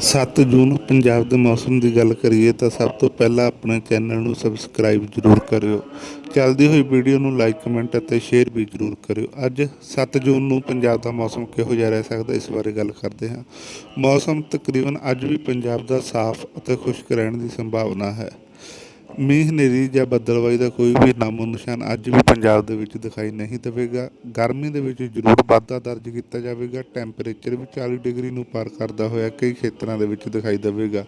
7 ਜੂਨ ਪੰਜਾਬ ਦੇ ਮੌਸਮ ਦੀ ਗੱਲ ਕਰੀਏ ਤਾਂ ਸਭ ਤੋਂ ਪਹਿਲਾਂ ਆਪਣੇ ਚੈਨਲ ਨੂੰ ਸਬਸਕ੍ਰਾਈਬ ਜ਼ਰੂਰ ਕਰਿਓ। ਚੱਲਦੀ ਹੋਈ ਵੀਡੀਓ ਨੂੰ ਲਾਈਕ ਕਮੈਂਟ ਅਤੇ ਸ਼ੇਅਰ ਵੀ ਜ਼ਰੂਰ ਕਰਿਓ। ਅੱਜ 7 ਜੂਨ ਨੂੰ ਪੰਜਾਬ ਦਾ ਮੌਸਮ ਕਿਹੋ ਜਿਹਾ ਰਹਿ ਸਕਦਾ ਇਸ ਬਾਰੇ ਗੱਲ ਕਰਦੇ ਹਾਂ। ਮੌਸਮ ਤਕਰੀਬਨ ਅੱਜ ਵੀ ਪੰਜਾਬ ਦਾ ਸਾਫ਼ ਅਤੇ ਖੁਸ਼ਕ ਰਹਿਣ ਦੀ ਸੰਭਾਵਨਾ ਹੈ। ਮੀਂਹ ਹਨੇਰੀ ਜਾਂ ਬੱਦਲਬਾਈ ਦਾ ਕੋਈ ਵੀ ਨਾਮੋ ਨਿਸ਼ਾਨ ਅੱਜ ਵੀ ਪੰਜਾਬ ਦੇ ਵਿੱਚ ਦਿਖਾਈ ਨਹੀਂ ਦੇਵੇਗਾ। ਗਰਮੀ ਦੇ ਵਿੱਚ ਜ਼ਰੂਰ ਵਾਧਾ ਦਰਜ ਕੀਤਾ ਜਾਵੇਗਾ। ਟੈਂਪਰੇਚਰ ਵੀ 40 ਡਿਗਰੀ ਨੂੰ ਪਾਰ ਕਰਦਾ ਹੋਇਆ ਕਈ ਖੇਤਰਾਂ ਦੇ ਵਿੱਚ ਦਿਖਾਈ ਦੇਵੇਗਾ।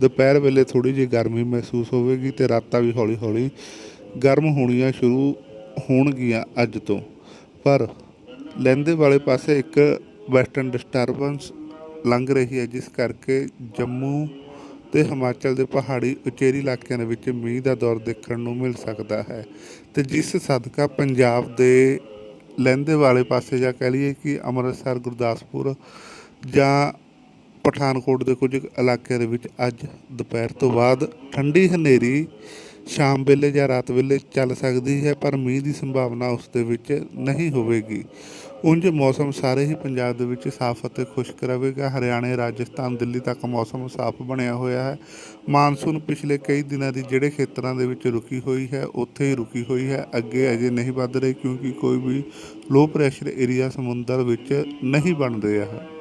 ਦੁਪਹਿਰ ਵੇਲੇ ਥੋੜੀ ਜਿਹੀ ਗਰਮੀ ਮਹਿਸੂਸ ਹੋਵੇਗੀ ਤੇ ਰਾਤਾਂ ਵੀ ਹੌਲੀ-ਹੌਲੀ ਗਰਮ ਹੋਣੀਆਂ ਸ਼ੁਰੂ ਹੋਣਗੀਆਂ ਅੱਜ ਤੋਂ। ਪਰ ਲਹਿੰਦੇ ਵਾਲੇ ਪਾਸੇ ਇੱਕ ਵੈਸਟਰਨ ਡਿਸਟਰਬੈਂਸ ਲੰਘ ਰਹੀ ਹੈ, ਜਿਸ ਕਰਕੇ ਜੰਮੂ ਤੇ ਹਿਮਾਚਲ ਦੇ ਪਹਾੜੀ ਉਚੇਰੀ ਇਲਾਕਿਆਂ ਦੇ ਵਿੱਚ ਮੀਂਹ ਦਾ ਦੌਰ ਦੇਖਣ ਨੂੰ ਮਿਲ ਸਕਦਾ ਹੈ। ਤੇ ਜਿਸ ਸਦਕਾ ਪੰਜਾਬ ਦੇ ਲਹਿੰਦੇ ਵਾਲੇ ਪਾਸੇ ਜਾਂ ਕਹਿ ਲਈਏ ਕਿ ਅੰਮ੍ਰਿਤਸਰ, ਗੁਰਦਾਸਪੁਰ ਜਾਂ ਪਠਾਨਕੋਟ ਦੇ ਕੁਝ ਇਲਾਕਿਆਂ ਦੇ ਵਿੱਚ ਅੱਜ ਦੁਪਹਿਰ ਤੋਂ ਬਾਅਦ ਠੰਡੀ ਹਨੇਰੀ ਸ਼ਾਮ ਵੇਲੇ ਜਾਂ ਰਾਤ ਵੇਲੇ ਚੱਲ ਸਕਦੀ ਹੈ, ਪਰ ਮੀਂਹ ਦੀ ਸੰਭਾਵਨਾ ਉਸ ਦੇ ਵਿੱਚ ਨਹੀਂ ਹੋਵੇਗੀ। ਉਂਝ ਮੌਸਮ ਸਾਰੇ ਹੀ ਪੰਜਾਬ ਦੇ ਵਿੱਚ ਸਾਫ਼ ਅਤੇ ਖੁਸ਼ਕ ਰਹੇਗਾ। ਹਰਿਆਣਾ, ਰਾਜਸਥਾਨ, ਦਿੱਲੀ ਤੱਕ ਮੌਸਮ ਸਾਫ਼ ਬਣਿਆ ਹੋਇਆ ਹੈ। ਮਾਨਸੂਨ ਪਿਛਲੇ ਕਈ ਦਿਨਾਂ ਦੀ ਜਿਹੜੇ ਖੇਤਰਾਂ ਦੇ ਵਿੱਚ ਰੁਕੀ ਹੋਈ ਹੈ, ਉੱਥੇ ਹੀ ਰੁਕੀ ਹੋਈ ਹੈ। ਅੱਗੇ ਅਜੇ ਨਹੀਂ ਵੱਧ ਰਹੀ ਕਿਉਂਕਿ ਕੋਈ ਵੀ ਲੋ ਪ੍ਰੈਸ਼ਰ ਏਰੀਆ ਸਮੁੰਦਰ ਵਿੱਚ ਨਹੀਂ ਬਣ ਰਿਹਾ ਹੈ